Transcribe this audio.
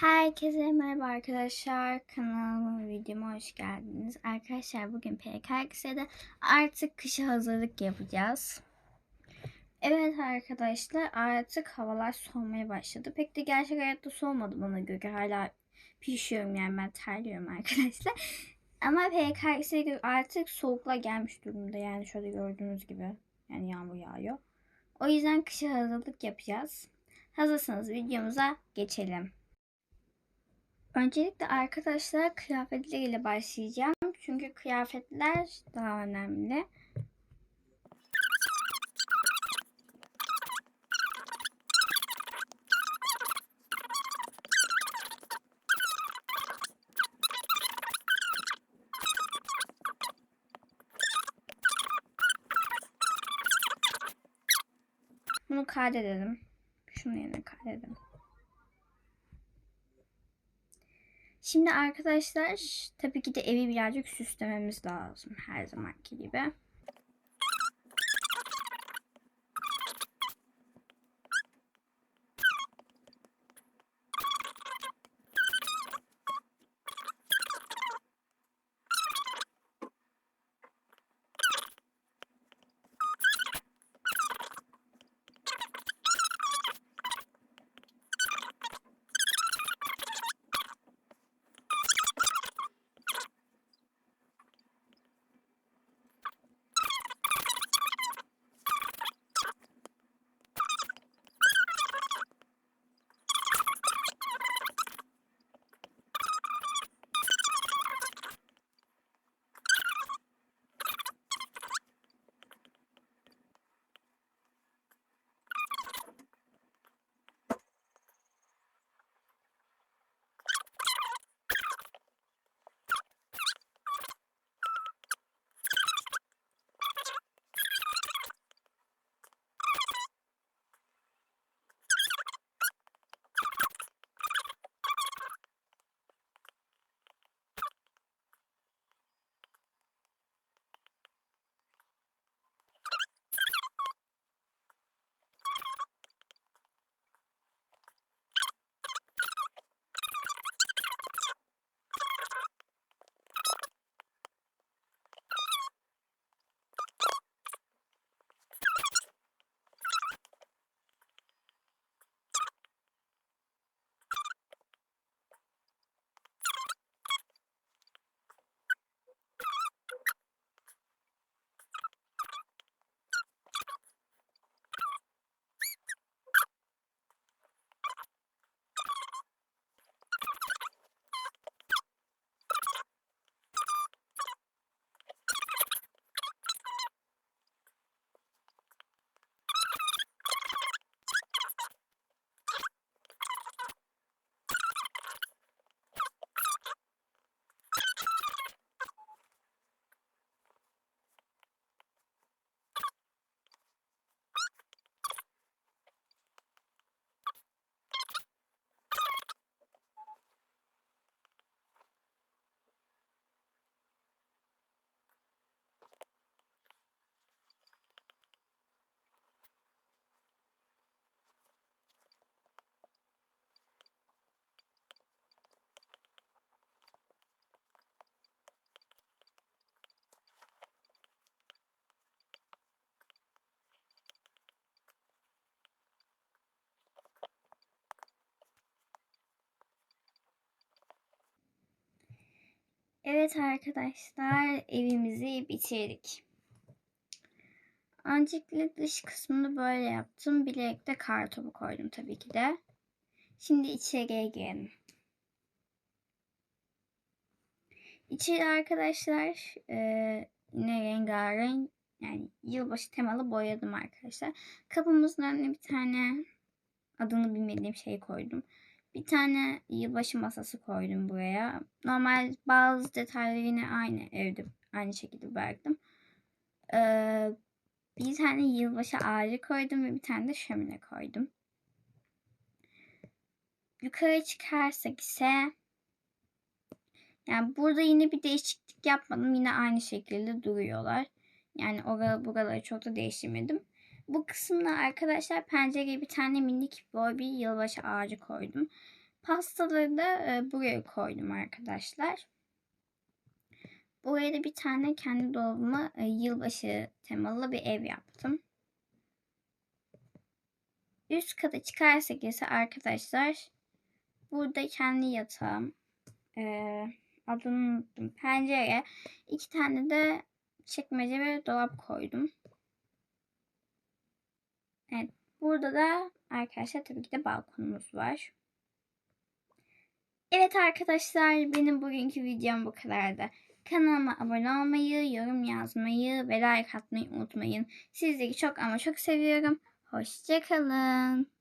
Herkese merhaba arkadaşlar. Kanalıma videoma hoş geldiniz. Arkadaşlar bugün PKX'de artık kışa hazırlık yapacağız. Evet arkadaşlar artık havalar soğumaya başladı. Pek de gerçek hayatta soğumadı bana göre. Hala pişiyorum yani ben terliyorum arkadaşlar. Ama göre artık soğuklar gelmiş durumda. Yani şöyle gördüğünüz gibi. Yani yağmur yağıyor. O yüzden kışa hazırlık yapacağız. Hazırsanız videomuza geçelim. Öncelikle arkadaşlar kıyafetleriyle başlayacağım. Çünkü kıyafetler daha önemli. Bunu kaydedelim. Şunu yerine kaydedelim. Şimdi arkadaşlar tabii ki de evi birazcık süslememiz lazım her zamanki gibi. Evet arkadaşlar evimizi bitirdik. Öncelikle dış kısmını böyle yaptım. Bilerek de kartopu koydum tabii ki de. Şimdi içeriye girelim. İçeri arkadaşlar e, yine rengarenk yani yılbaşı temalı boyadım arkadaşlar. Kapımızın önüne bir tane adını bilmediğim şey koydum. Bir tane yılbaşı masası koydum buraya. Normal bazı detayları yine aynı evde aynı şekilde bıraktım. Ee, bir tane yılbaşı ağacı koydum ve bir tane de şömine koydum. Yukarı çıkarsak ise yani burada yine bir değişiklik yapmadım. Yine aynı şekilde duruyorlar. Yani oraları buraları çok da değiştirmedim. Bu kısımda arkadaşlar pencereye bir tane minik boy bir yılbaşı ağacı koydum. Pastaları da e, buraya koydum arkadaşlar. Buraya da bir tane kendi dolabıma e, yılbaşı temalı bir ev yaptım. Üst kata çıkarsak ise arkadaşlar burada kendi yatağım e, adını unuttum pencere iki tane de çekmece ve dolap koydum. Evet burada da arkadaşlar tabii ki de balkonumuz var. Evet arkadaşlar benim bugünkü videom bu kadardı. Kanalıma abone olmayı, yorum yazmayı ve like atmayı unutmayın. Sizleri çok ama çok seviyorum. Hoşçakalın.